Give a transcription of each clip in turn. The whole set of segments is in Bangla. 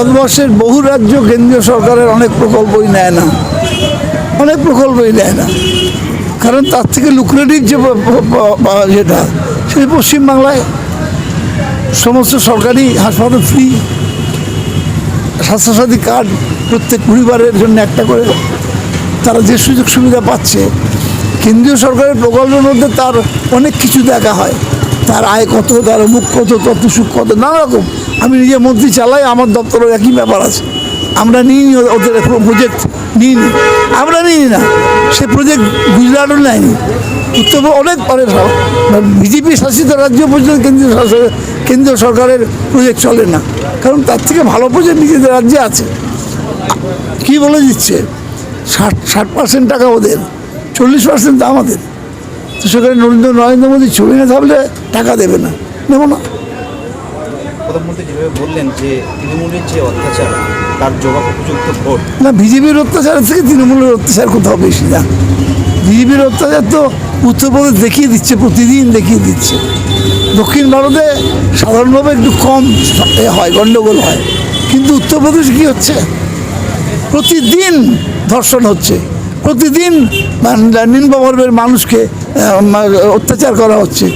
ভারতবর্ষের বহু রাজ্য কেন্দ্রীয় সরকারের অনেক প্রকল্পই নেয় না। অনেক প্রকল্পই নেয় না। কারণ তার থেকে লুক্রেটিভ যে যেটা সেটা পশ্চিমবাংলায় সমস্ত সরকারি হাসপাতাল ফ্রি স্বাস্থ্যসাথী কার্ড প্রত্যেক পরিবারের জন্য একটা করে তারা যে সুযোগ সুবিধা পাচ্ছে, কেন্দ্রীয় সরকারের প্রকল্পের মধ্যে তার অনেক কিছু দেখা হয়। তার আয় কত, তার মুখ কত, তত সুখ কত, নানা রকম। আমি নিজে মন্ত্রী চালাই, আমার দপ্তরের একই ব্যাপার আছে। আমরা নিই নি ওদের প্রজেক্ট নিই নি। আমরা নিই না। সে প্রজেক্ট গুজরাটও নেয়নি। উত্তর অনেক পরে বিজেপি শাসিত রাজ্য পর্যন্ত কেন্দ্রীয় কেন্দ্রীয় সরকারের প্রজেক্ট চলে না। কারণ তার থেকে ভালো প্রজেক্ট নিজেদের রাজ্যে আছে। কি বলে দিচ্ছে? ষাট ষাট পার্সেন্ট টাকা ওদের, চল্লিশ পার্সেন্ট আমাদের। তো সেখানে নরেন্দ্র নরেন্দ্র মোদী ছবি না থাকলে টাকা দেবে না। নেব না। প্রধানমন্ত্রী যেভাবে বললেন যে তৃণমূলের যে অত্যাচার, তার জবাব উপযুক্ত ভোট। না, বিজেপির অত্যাচারের থেকে তৃণমূলের অত্যাচার কোথাও বেশি না বিজেপির অত্যাচার তো উত্তরপ্রদেশ দেখিয়ে দিচ্ছে, প্রতিদিন দেখিয়ে দিচ্ছে। দক্ষিণ ভারতে সাধারণভাবে একটু কম হয়, গণ্ডগোল হয়। কিন্তু উত্তরপ্রদেশে কী হচ্ছে? প্রতিদিন ধর্ষণ হচ্ছে। প্রতিদিন মানে নিম্নবর্গের মানুষকে অত্যাচার করা হচ্ছে।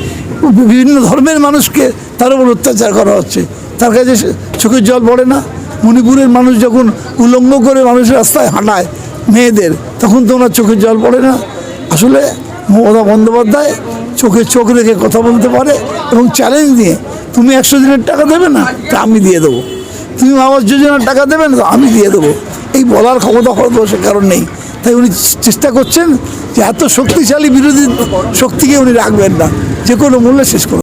বিভিন্ন ধর্মের মানুষকে তার উপর অত্যাচার করা হচ্ছে। তার কাছে চোখের জল পড়ে না। মণিপুরের মানুষ যখন উলঙ্গ করে মানুষের রাস্তায় হাঁটায় মেয়েদের, তখন তো ওনার চোখের জল পড়ে না। আসলে মমতা বন্দ্যোপাধ্যায় চোখে চোখ রেখে কথা বলতে পারে এবং চ্যালেঞ্জ দিয়ে তুমি একশো দিনের টাকা দেবে না? তা আমি দিয়ে দেবো। তুমি আবাস যোজনার টাকা দেবেন তো আমি দিয়ে দেবো। এই বলার ক্ষমতা হয়তো সে কারণ নেই। তাই উনি চেষ্টা করছেন যে এত শক্তিশালী বিরোধী শক্তিকে উনি রাখবেন না। যে কোনো মূল্যে শেষ করবেন